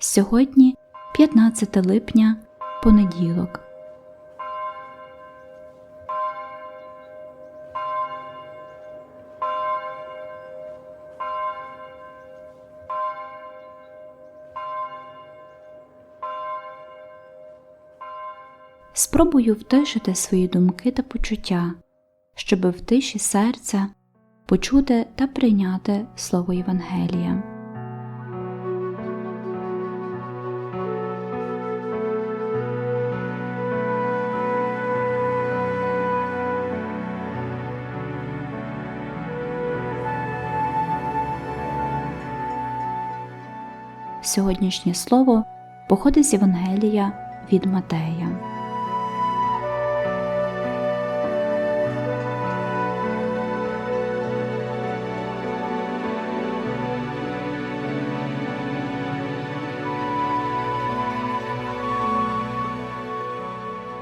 Сьогодні 15 липня, понеділок. Спробую втишити свої думки та почуття, щоби в тиші серця почути та прийняти слово Євангелія. Сьогоднішнє слово походить з Євангелія від Матея.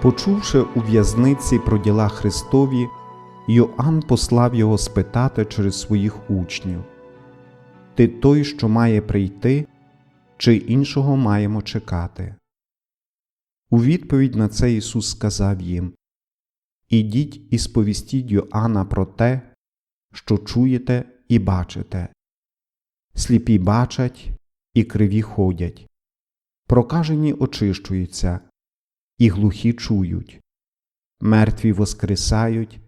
Почувши у в'язниці про діла Христові, Йоанн послав його спитати через своїх учнів Ти той, що має прийти, чи іншого маємо чекати? У відповідь на це Ісус сказав їм Ідіть і сповістіть Йоанна про те, що чуєте і бачите. Сліпі бачать і криві ходять, прокажені очищуються і глухі чують, мертві воскресають,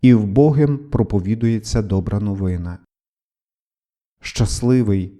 і вбогим проповідується добра новина. Щасливий,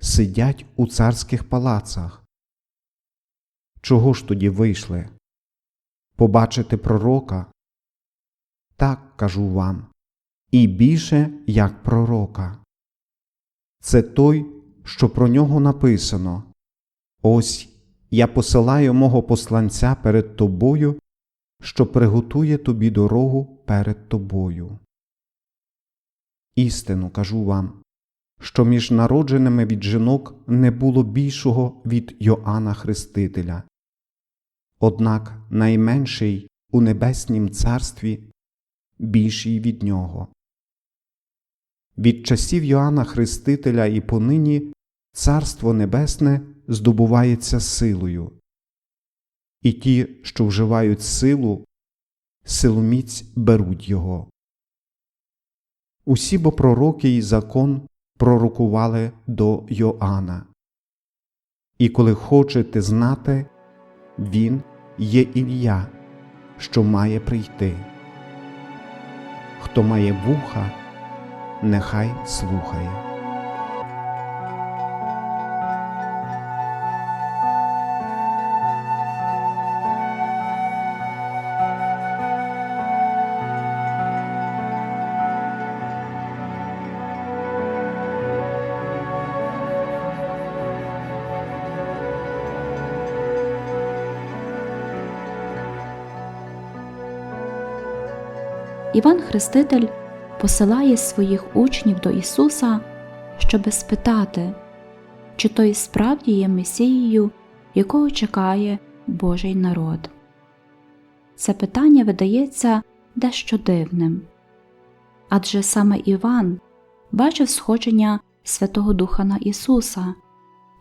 сидять у царських палацах. Чого ж тоді вийшли? Побачити пророка? Так кажу вам, і більше як пророка. Це той, що про нього написано Ось я посилаю мого посланця перед тобою що приготує тобі дорогу перед тобою. Істину кажу вам, що між народженими від жінок не було більшого від Йоанна Хрестителя, однак найменший у небеснім царстві більший від нього. Від часів Йоанна Хрестителя і понині Царство Небесне здобувається силою і ті, що вживають силу, силоміць беруть його. Усі бо пророки і закон пророкували до Йоанна. І коли хочете знати, він є ім'я, що має прийти. Хто має вуха, нехай слухає. Іван Хреститель посилає своїх учнів до Ісуса, щоби спитати, чи той справді є Месією, якого чекає Божий народ. Це питання видається дещо дивним адже саме Іван бачив сходження Святого Духа на Ісуса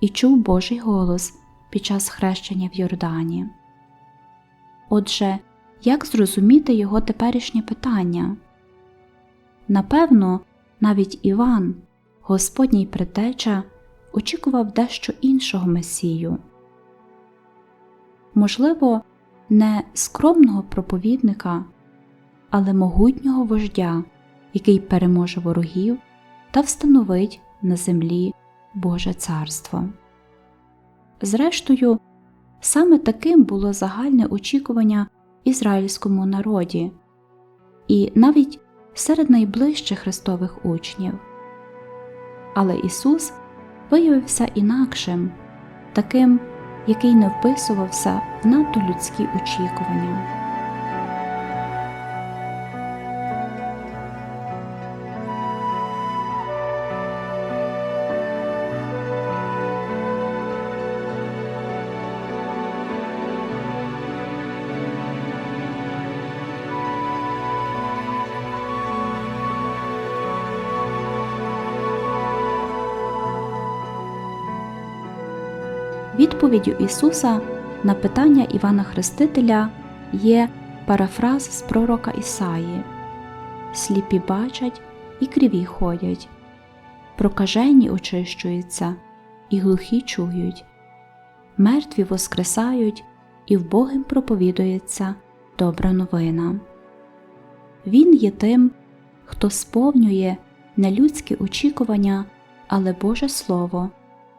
і чув Божий голос під час хрещення в Йордані. Отже, як зрозуміти його теперішнє питання? Напевно, навіть Іван, Господній притеча, очікував дещо іншого Месію. Можливо, не скромного проповідника, але могутнього вождя, який переможе ворогів та встановить на землі Боже Царство. Зрештою, саме таким було загальне очікування ізраїльському народі і навіть серед найближчих христових учнів. Але Ісус виявився інакшим, таким який не вписувався в надто людські очікування. Відповіддю Ісуса на питання Івана Хрестителя є парафраз з пророка Ісаї. Сліпі бачать і криві ходять, прокажені очищуються, і глухі чують, мертві воскресають, і вбогим проповідується добра новина. Він є тим, хто сповнює не людські очікування, але Боже Слово,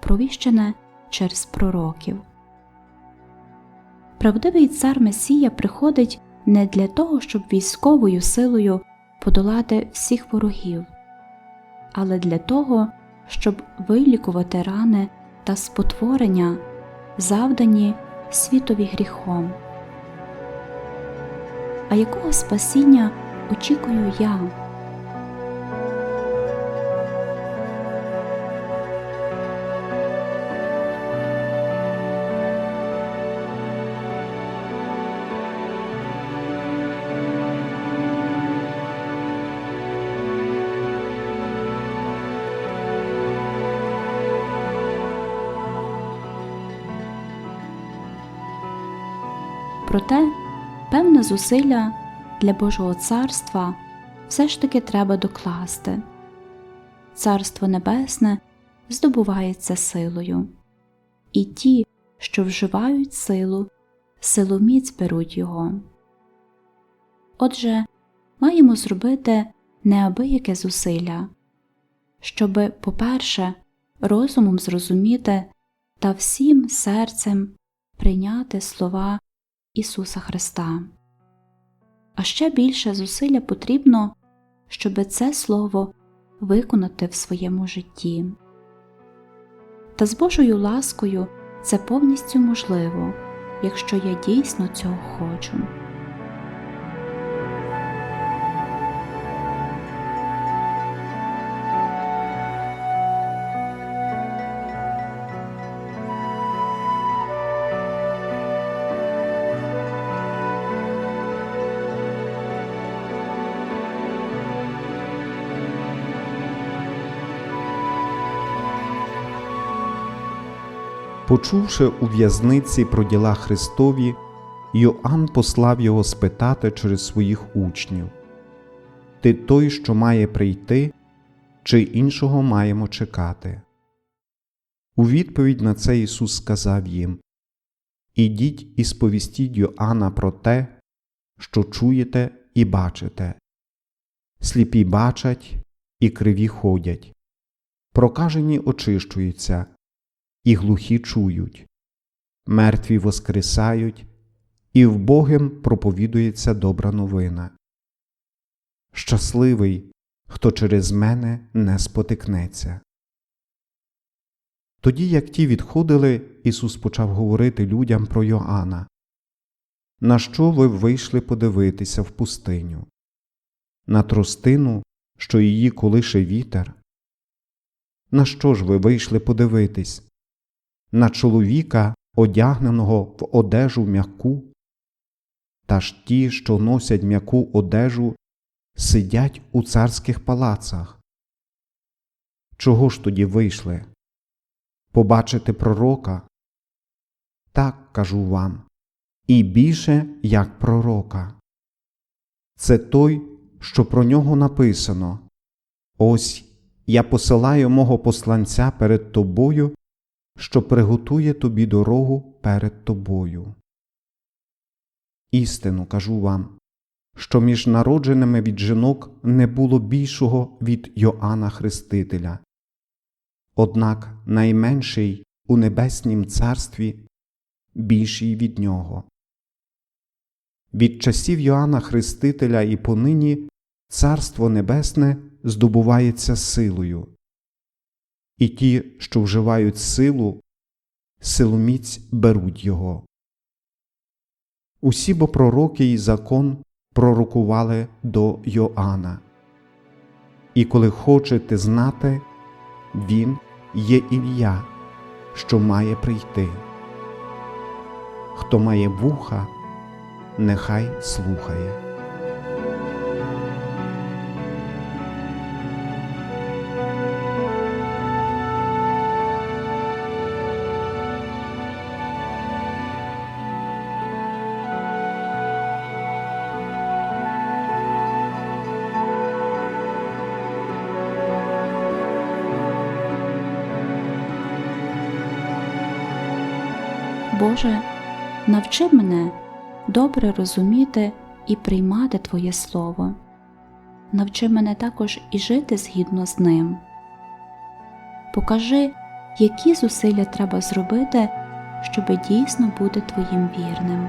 провіщене через пророків. Правдивий цар Месія приходить не для того, щоб військовою силою подолати всіх ворогів, але для того, щоб вилікувати рани та спотворення, завдані світові гріхом. А якого спасіння очікую я? Проте певне зусилля для Божого царства все ж таки треба докласти. Царство Небесне здобувається силою, і ті, що вживають силу, силоміць беруть його. Отже, маємо зробити неабияке зусилля, щоби, по-перше, розумом зрозуміти та всім серцем прийняти слова Ісуса Христа. А ще більше зусилля потрібно, щоби це слово виконати в своєму житті. Та з Божою ласкою це повністю можливо, якщо я дійсно цього хочу. Почувши у в'язниці про діла Христові, Йоанн послав його спитати через своїх учнів Ти той, що має прийти, чи іншого маємо чекати? У відповідь на це Ісус сказав їм Ідіть і сповістіть Йоанна про те, що чуєте і бачите. Сліпі бачать і криві ходять, прокажені очищуються і глухі чують, мертві воскресають, і вбогим проповідується добра новина. Щасливий, хто через мене не спотикнеться. Тоді, як ті відходили, Ісус почав говорити людям про Йоанна. На що ви вийшли подивитися в пустиню? На тростину, що її колише вітер? На що ж ви вийшли подивитись? На чоловіка, одягненого в одежу м'яку, та ж ті, що носять м'яку одежу, сидять у царських палацах. Чого ж тоді вийшли? Побачити пророка? Так кажу вам, і більше як пророка. Це той, що про нього написано Ось я посилаю мого посланця перед тобою що приготує тобі дорогу перед тобою. Істину кажу вам, що між народженими від жінок не було більшого від Йоанна Хрестителя, однак найменший у небеснім царстві більший від нього. Від часів Йоанна Хрестителя і понині Царство Небесне здобувається силою і ті, що вживають силу, силоміць беруть його. Усі бо пророки і закон пророкували до Йоанна. І коли хочете знати, він є ім'я, що має прийти. Хто має вуха, нехай слухає. Боже, навчи мене добре розуміти і приймати Твоє Слово. Навчи мене також і жити згідно з ним. Покажи, які зусилля треба зробити, щоби дійсно бути Твоїм вірним.